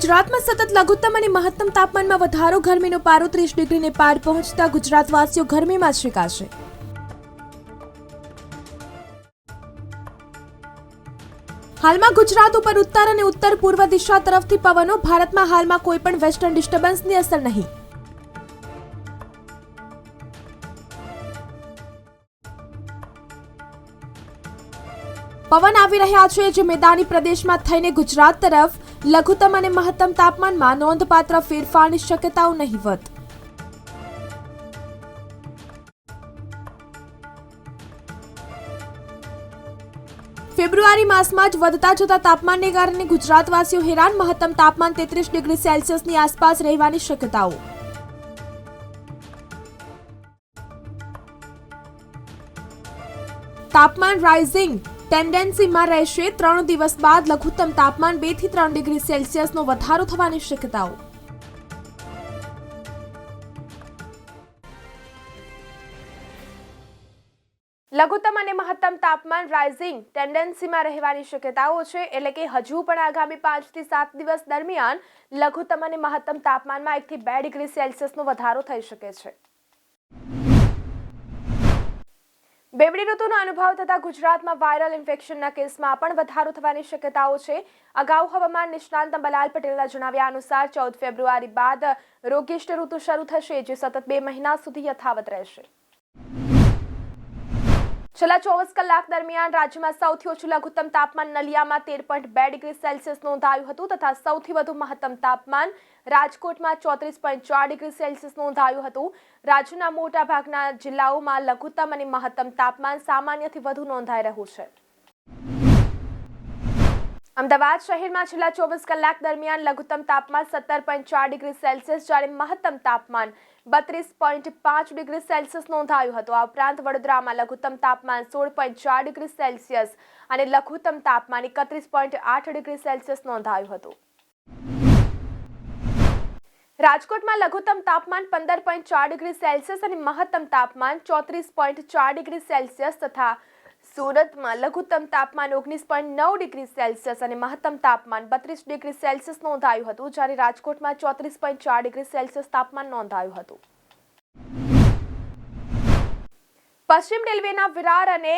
ગુજરાતમાં સતત લઘુત્તમ અને મહત્તમ તાપમાનમાં વધારો ગરમીનો પારો ત્રીસ ડિગ્રીને પાર પહોંચતા ગુજરાતવાસીઓ ગરમીમાં શેકાશે. હાલમાં ગુજરાત ઉપર ઉત્તર અને ઉત્તર પૂર્વ દિશા તરફથી પવનો, ભારતમાં હાલમાં કોઈ પણ વેસ્ટર્ન ડિસ્ટર્બન્સની અસર નહીં. પવન આવી રહ્યા છે જે મેદાની પ્રદેશમાં થઈને ગુજરાત તરફ લઘુત્તમ અને મહત્તમ તાપમાનમાં નોંધપાત્ર ફેરફારની શક્યતાઓ નહીવત ફેબ્રુઆરી માસમાં જ વધતા જતા તાપમાનને કારણે ગુજરાતવાસીઓ હેરાન. મહત્તમ તાપમાન તેત્રીસ ડિગ્રી સેલ્સિયસની આસપાસ રહેવાની શક્યતાઓ. તાપમાન રાઇઝિંગ ટેન્ડન્સીમાં રહેશે ત્રણ દિવસ બાદ લઘુત્તમ તાપમાન બેથી ત્રણ ડિગ્રી સેલ્સિયસનો વધારો થવાની શક્યતાઓ. લઘુત્તમ અને મહત્તમ તાપમાન રાઇઝિંગ ટેન્ડન્સીમાં રહેવાની શક્યતાઓ છે, એટલે કે હજુ પણ આગામી પાંચથી સાત દિવસ દરમિયાન લઘુત્તમ અને મહત્તમ તાપમાનમાં એકથી બે ડિગ્રી સેલ્સિયસનો વધારો થઈ શકે છે. બેવડી ઋતુનો અનુભવ થતા ગુજરાતમાં વાયરલ ઇન્ફેક્શનના કેસમાં પણ વધારો થવાની શક્યતાઓ છે. અગાઉ હવામાન નિષ્ણાંત અંબાલાલ પટેલના જણાવ્યા અનુસાર ચૌદ ફેબ્રુઆરી બાદ રોગિષ્ટ ઋતુ શરૂ થશે, જે સતત બે મહિના સુધી યથાવત રહેશે. છેલ્લા ચોવીસ કલાક દરમિયાન રાજ્યમાં સૌથી ઓછું લઘુત્તમ તાપમાન નલિયામાં તેર પોઈન્ટ બે ડિગ્રી સેલ્સિયસ નોંધાયું હતું તથા સૌથી વધુ મહત્તમ તાપમાન રાજકોટમાં ચોત્રીસ પોઈન્ટ ચાર ડિગ્રી સેલ્સિયસ નોંધાયું હતું. રાજ્યના મોટાભાગના જિલ્લાઓમાં લઘુત્તમ અને મહત્તમ તાપમાન સામાન્યથી વધુ નોંધાઈ રહ્યું છે. અમદાવાદ શહેરમાં છેલ્લા ચોવીસ કલાક દરમિયાન લઘુત્તમ તાપમાન સત્તર પોઈન્ટ ચાર ડિગ્રી સેલ્સિયસ, જ્યારે મહત્તમ તાપમાન બત્રીસ પોઈન્ટ પાંચ ડિગ્રી સેલ્સિયસ નોંધાયું હતું. આ ઉપરાંત વડોદરામાં લઘુત્તમ તાપમાન સોળ પોઈન્ટ ચાર ડિગ્રી સેલ્સિયસ અને લઘુત્તમ તાપમાન એકત્રીસ પોઈન્ટ આઠ ડિગ્રી સેલ્સિયસ નોંધાયું હતું. રાજકોટમાં લઘુત્તમ તાપમાન પંદર પોઈન્ટ ચાર ડિગ્રી સેલ્સિયસ અને મહત્તમ તાપમાન ચોત્રીસ પોઈન્ટ ચાર ડિગ્રી સેલ્સિયસ તથા સુરતમાં લઘુત્તમ તાપમાન ઓગણીસ પોઈન્ટ નવ ડિગ્રી સેલ્સિયસ અને મહત્તમ તાપમાન બત્રીસ ડિગ્રી સેલ્સિયસ નોંધાયું હતું, જ્યારે રાજકોટમાં ચોત્રીસ પોઈન્ટ ચાર ડિગ્રી સેલ્સિયસ તાપમાન નોંધાયું હતું. પશ્ચિમ રેલવેના વિરાર અને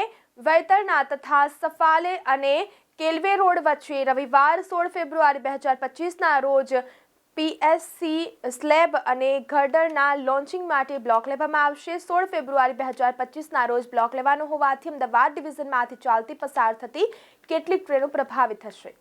વૈતરણા તથા સફાલે અને કેલવે રોડ વચ્ચે રવિવાર સોળ ફેબ્રુઆરી બે હજાર પચીસના રોજ પીએસસી સ્લેબ અને ગર્ડરના લોન્ચિંગ માટે બ્લોક લેવામાં આવશે. સોળ ફેબ્રુઆરી બે હજાર પચીસના રોજ બ્લોક લેવાનો હોવાથી અમદાવાદ ડિવિઝનમાંથી ચાલતી પસાર થતી કેટલીક ટ્રેનો પ્રભાવિત થશે.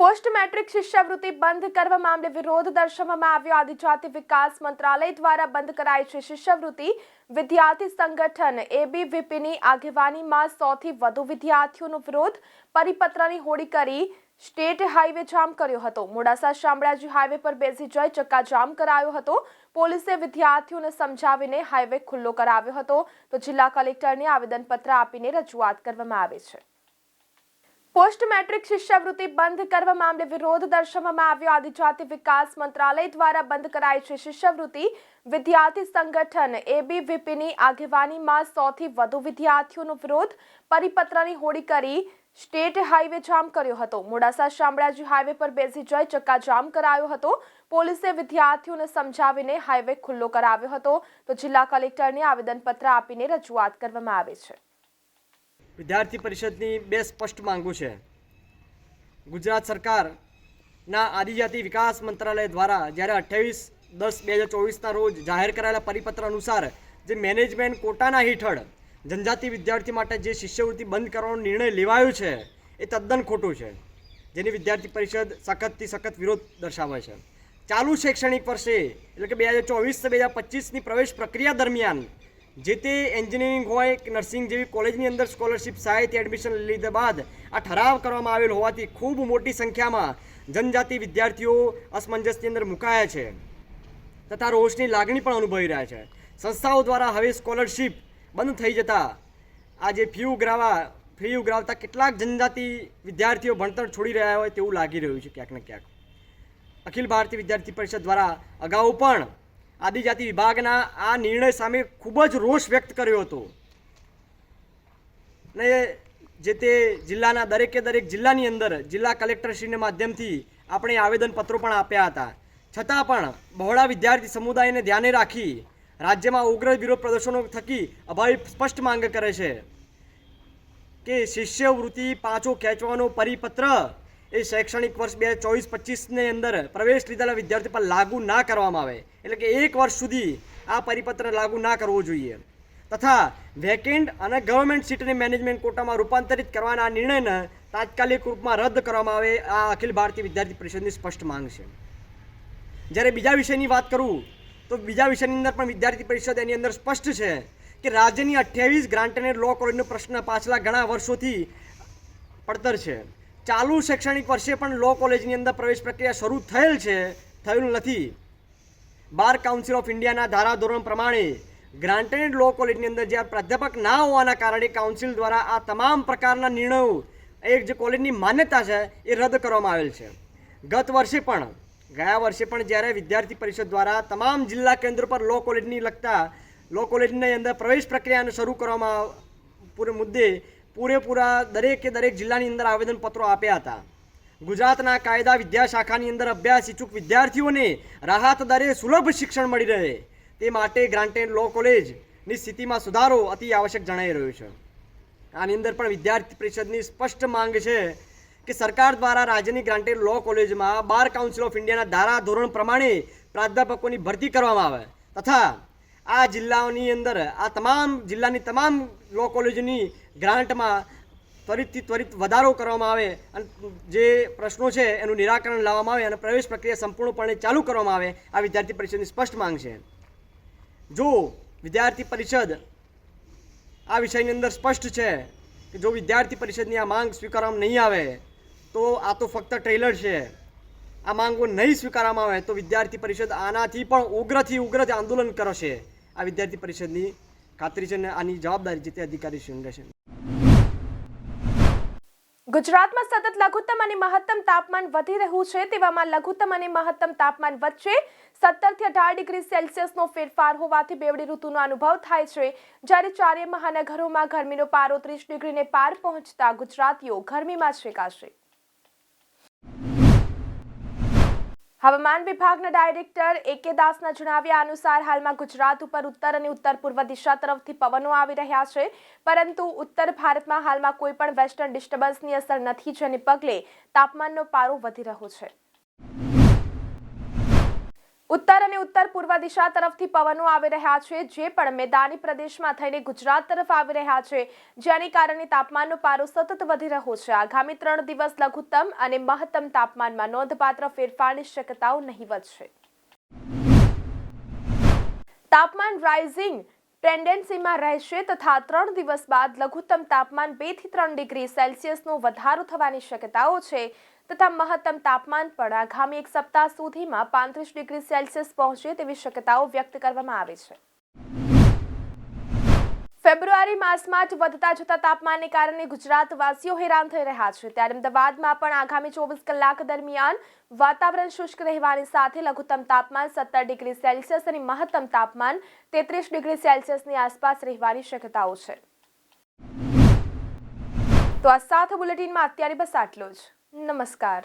પોસ્ટ મેટ્રિક શિષ્યવૃત્તિ બંધ કરવા મામલે વિરોધ દર્શાવવામાં આવ્યો. આદિજાતિ વિકાસ મંત્રાલય દ્વારા બંધ કરાઈ છે શિષ્યવૃત્તિ. વિદ્યાર્થી સંગઠન એબીવીપીની આગેવાનીમાં સૌથી વધુ વિદ્યાર્થીઓનો વિરોધ. પરિપત્રની હોડી કરી સ્ટેટ હાઈવે જામ કર્યો હતો. મોડાસા શામળાજી હાઈવે પર બેસી જઈ ચક્કાજામ કરાયો હતો. પોલીસે વિદ્યાર્થીઓને સમજાવીને હાઈવે ખુલ્લો કરાવ્યો હતો. તો જિલ્લા કલેક્ટરને આવેદનપત્ર આપીને રજૂઆત કરવામાં આવી છે. પોસ્ટ મેટ્રિક શિષ્યવૃત્તિ બંધ કરવા મામલે વિરોધ દર્શાવવામાં આવ્યો. આદિજાતિ વિકાસ મંત્રાલય દ્વારા બંધ કરાઈ છે શિષ્યવૃત્તિ. વિદ્યાર્થી સંગઠન એબીવીપીની આગેવાનીમાં સૌથી વધુ વિદ્યાર્થીઓનો વિરોધ પરિપત્રની હોડી કરી સ્ટેટ હાઈવે જામ કર્યો હતો. મોડાસા શામળાજી હાઈવે પર બેસી જઈ ચક્કાજામ કરાયો હતો. પોલીસે વિદ્યાર્થીઓને સમજાવીને હાઈવે ખુલ્લો કરાવ્યો હતો. તો જિલ્લા કલેક્ટરને આવેદનપત્ર આપીને રજૂઆત કરવામાં આવે છે. વિદ્યાર્થી પરિષદની બે સ્પષ્ટ માંગો છે. ગુજરાત સરકારના આદિજાતિ વિકાસ મંત્રાલય દ્વારા જ્યારે અઠ્યાવીસ દસ બે હજાર ચોવીસના રોજ જાહેર કરાયેલા પરિપત્ર અનુસાર જે મેનેજમેન્ટ કોટાના હેઠળ જનજાતિ વિદ્યાર્થી માટે જે શિષ્યવૃત્તિ બંધ કરવાનો નિર્ણય લેવાયો છે, એ તદ્દન ખોટું છે, જેની વિદ્યાર્થી પરિષદ સખતથી સખત વિરોધ દર્શાવે છે. ચાલુ શૈક્ષણિક વર્ષે, એટલે કે બે હજાર ચોવીસ બે હજાર પચીસની પ્રવેશ પ્રક્રિયા દરમિયાન, જે તે એન્જિનિયરિંગ હોય કે નર્સિંગ જેવી કોલેજની અંદર સ્કોલરશિપ સહાયથી એડમિશન લીધા બાદ, આ ઠરાવ કરવામાં આવેલ હોવાથી ખૂબ મોટી સંખ્યામાં જનજાતિ વિદ્યાર્થીઓ અસમંજસની અંદર મુકાયા છે તથા રોષની લાગણી પણ અનુભવી રહ્યા છે. સંસ્થાઓ દ્વારા હવે સ્કોલરશિપ બંધ થઈ જતા. આજે ફી ઉઘરાવા ફી ઉઘરાવતા કેટલાક જનજાતિ વિદ્યાર્થીઓ ભણતર છોડી રહ્યા હોય તેવું લાગી રહ્યું છે ક્યાંક ને ક્યાંક. અખિલ ભારતીય વિદ્યાર્થી પરિષદ દ્વારા અગાઉ પણ આદિજાતિ વિભાગના આ નિર્ણય સામે ખૂબ જ રોષ વ્યક્ત કર્યો હતો. ને જે તે જિલ્લાના દરેકે દરેક જિલ્લાની અંદર જિલ્લા કલેક્ટરશ્રીના માધ્યમથી આપણે આવેદનપત્રો પણ આપ્યા હતા. છતાં પણ બહોળા વિદ્યાર્થી સમુદાયને ધ્યાને રાખી રાજ્યમાં ઉગ્ર વિરોધ પ્રદર્શનો થકી અભાવી સ્પષ્ટ માંગ કરે છે કે શિષ્યવૃત્તિ પાછો ખેંચવાનો પરિપત્ર એ શૈક્ષણિક વર્ષ બે ચોવીસ પચીસની અંદર પ્રવેશ લીધેલા વિદ્યાર્થી પર લાગુ ના કરવામાં આવે. એટલે કે એક વર્ષ સુધી આ પરિપત્ર લાગુ ના કરવો જોઈએ. તથા વેકેન્ટ અને ગવર્મેન્ટ સીટની મેનેજમેન્ટ કોટામાં રૂપાંતરિત કરવાના નિર્ણયને તાત્કાલિક રૂપમાં રદ કરવામાં આવે, આ અખિલ ભારતીય વિદ્યાર્થી પરિષદની સ્પષ્ટ માંગ છે. જ્યારે બીજા વિષયની વાત કરું તો બીજા વિષયની અંદર પણ વિદ્યાર્થી પરિષદ એની અંદર સ્પષ્ટ છે કે રાજ્યની અઠ્યાવીસ ગ્રાન્ટ અને લો કોલેજનો પ્રશ્ન પાછલા ઘણા વર્ષોથી પડતર છે. ચાલુ શૈક્ષણિક વર્ષે પણ લો કોલેજની અંદર પ્રવેશ પ્રક્રિયા શરૂ થયેલ છે, થયેલું નથી. બાર કાઉન્સિલ ઓફ ઇન્ડિયાના ધારાધોરણ પ્રમાણે ગ્રાન્ટેડ લો કોલેજની અંદર જ્યાં પ્રાધ્યાપક ના હોવાના કારણે કાઉન્સિલ દ્વારા આ તમામ પ્રકારના નિર્ણયો એક જે કોલેજની માન્યતા છે એ રદ કરવામાં આવેલ છે. ગત વર્ષે પણ ગયા વર્ષે પણ જ્યારે વિદ્યાર્થી પરિષદ દ્વારા તમામ જિલ્લા કેન્દ્રો પર લો કોલેજની લગતા લો કોલેજની અંદર પ્રવેશ પ્રક્રિયાને શરૂ કરવામાં પૂરે મુદ્દે પૂરેપૂરા દરેકે દરેક જિલ્લાની અંદર આવેદનપત્રો આપ્યા હતા. ગુજરાતના કાયદા વિદ્યાશાખાની અંદર અભ્યાસ ઇચ્છુક વિદ્યાર્થીઓને રાહત દરે સુલભ શિક્ષણ મળી રહે તે માટે ગ્રાન્ટેડ લો કોલેજની સ્થિતિમાં સુધારો અતિ આવશ્યક જણાઈ રહ્યો છે. આની અંદર પણ વિદ્યાર્થી પરિષદની સ્પષ્ટ માંગ છે કે સરકાર દ્વારા રાજ્યની ગ્રાન્ટેડ લો કોલેજમાં બાર કાઉન્સિલ ઓફ ઇન્ડિયાના ધારા ધોરણ પ્રમાણે પ્રાધ્યાપકોની ભરતી કરવામાં આવે. તથા આ જિલ્લાઓની અંદર, આ તમામ જિલ્લાની તમામ લો કોલેજની ગ્રાન્ટમાં ત્વરિતથી ત્વરિત વધારો કરવામાં આવે અને જે પ્રશ્નો છે એનું નિરાકરણ લાવવામાં આવે અને પ્રવેશ પ્રક્રિયા સંપૂર્ણપણે ચાલુ કરવામાં આવે, આ વિદ્યાર્થી પરિષદની સ્પષ્ટ માંગ છે. જો વિદ્યાર્થી પરિષદ આ વિષયની અંદર સ્પષ્ટ છે કે જો વિદ્યાર્થી પરિષદની આ માંગ સ્વીકારવામાં નહીં આવે તો આ તો ફક્ત ટ્રેલર છે. આ માંગો નહીં સ્વીકારવામાં આવે તો વિદ્યાર્થી પરિષદ આનાથી પણ ઉગ્રથી ઉગ્ર આંદોલન કરશે. આ વિદ્યાર્થી પરિષદની ખાતરી છે અને આની જવાબદારી જે તે અધિકારી શ્રી લેશે ગુજરાતમાં સતત લઘુત્તમ અને મહત્તમ તાપમાન વધી રહ્યું છે તેવામાં લઘુત્તમ અને મહત્તમ તાપમાન વચ્ચે સત્તરથી અઢાર ડિગ્રી સેલ્સિયસનો ફેરફાર હોવાથી બેવડી ઋતુનો અનુભવ થાય છે. જ્યારે ચારે મહાનગરોમાં ગરમીનો પારો ત્રીસ ડિગ્રીને પાર પહોંચતા ગુજરાતીઓ ગરમીમાં શેકાશે. હવામાન વિભાગના ડાયરેક્ટર એ કે દાસના જણાવ્યા અનુસાર હાલમાં ગુજરાત ઉપર ઉત્તર અને ઉત્તર પૂર્વ દિશા તરફથી પવનો આવી રહ્યા છે. પરંતુ ઉત્તર ભારતમાં હાલમાં કોઈ પણ વેસ્ટર્ન ડિસ્ટર્બન્સની અસર નથી, જેને પગલે તાપમાનનો પારો વધી રહ્યો છે. ઉત્તર અને ઉત્તર પૂર્વ દિશા તરફથી પવનો આવી રહ્યા છે, જે પણ મેદાની પ્રદેશમાં થઈને ગુજરાત તરફ આવી રહ્યા છે. જેને કારણે તાપમાનનો પારો સતત વધી રહ્યો છે. આગામી ત્રણ દિવસ લઘુત્તમ અને મહત્તમ તાપમાનમાં નોંધપાત્ર ફેરફારની શક્યતાઓ નહીવત છે તાપમાન રાઇઝિંગ ટેન્ડન્સીમાં રહેશે તથા ત્રણ દિવસ બાદ લઘુત્તમ તાપમાન બેથી ત્રણ ડિગ્રી સેલ્સિયસનો વધારો થવાની શક્યતાઓ છે. તથા મહત્તમ તાપમાન પણ આગામી એક સપ્તાહ સુધીમાં પાંત્રીસ ડિગ્રી સેલ્સિયસ પહોંચે તેવી શક્યતાઓ વ્યક્ત કરવામાં આવી છે. ફેબ્રુઆરી માસમાં જ વધતા જતા તાપમાનને કારણે ગુજરાતવાસીઓ હેરાન થઈ રહ્યા છે. ત્યારે અમદાવાદમાં પણ આગામી ચોવીસ કલાક દરમિયાન વાતાવરણ શુષ્ક રહેવાની સાથે લઘુત્તમ તાપમાન સત્તર ડિગ્રી સેલ્સિયસ અને મહત્તમ તાપમાન તેત્રીસ ડિગ્રી સેલ્સિયસની આસપાસ રહેવાની શક્યતાઓ છે. તો આ સાથે બુલેટિનમાં અત્યારે બસ આટલું જ. નમસ્કાર